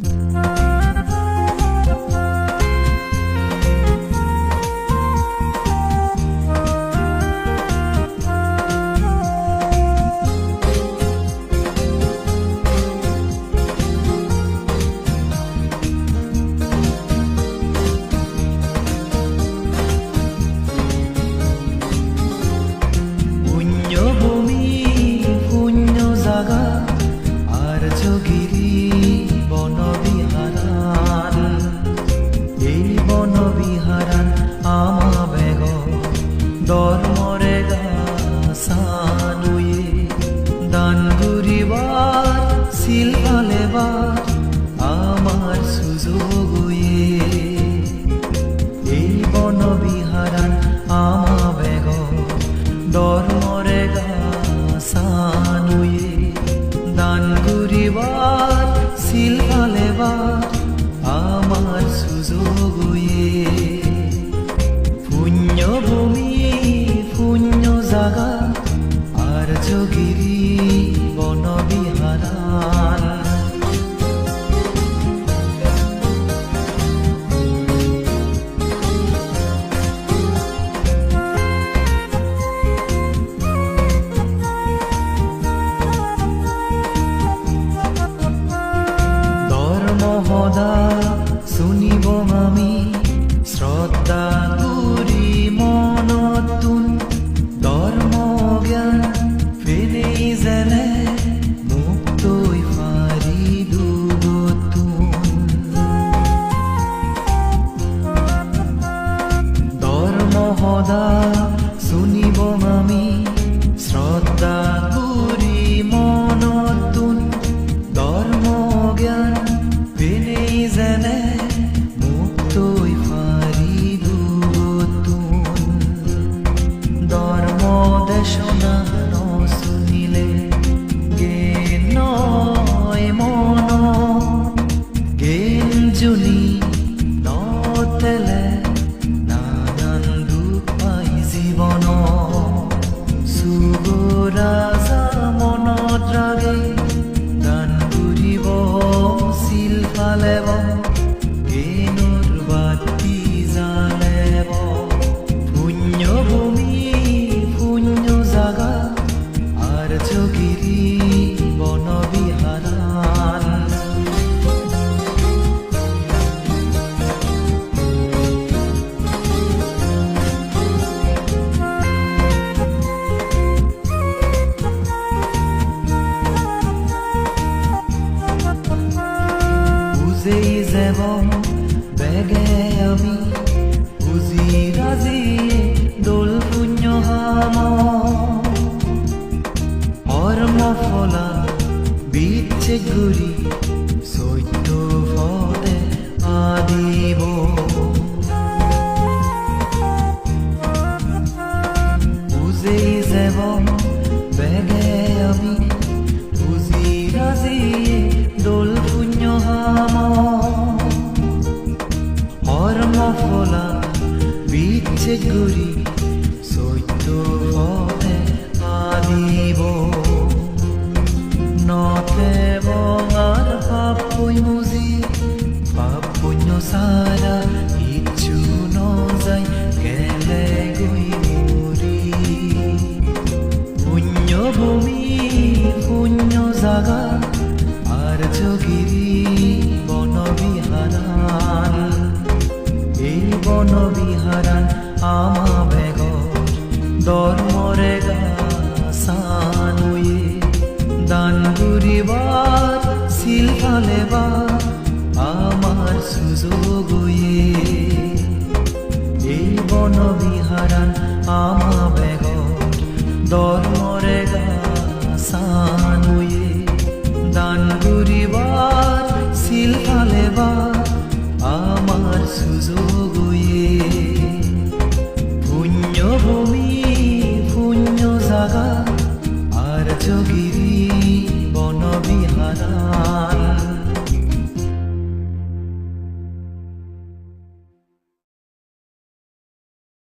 Mm-hmm. দান শিল আমার সুযোগয়ে সদা শুনিব আমি শ্রদ্ধা করি মনতুন ধর্ম জ্ঞান পেনেই যেনে মুক্তই ফারি দুগতুন ধর্ম দেশনা শুনিলে জ্ঞান নয় মন। জ্ঞান জুনি নতেলে যাব বেগে আমি বুজি রাজি দোল পুণ্য হাম। কর্ম ফলা বিচ্ছে ঘুরি সত্য ফলে আদিব বুঝেই যাব বেগে আমি সারা ইচ্ছু নজাই গেলে গই মুরি পুণ্যভূমি পুণ্য জাগা আর যোগিরি বনবিহারান। এই বনবিহারান আমা বেগ ধর্মরে গাছানুয়ে। দান ঘুরিবার শিল্পালেবার আমার সুযোগয়ে এই বন বিহারান আমা বেগত দরমরে গাছানুয়ে দান আমার সুযোগ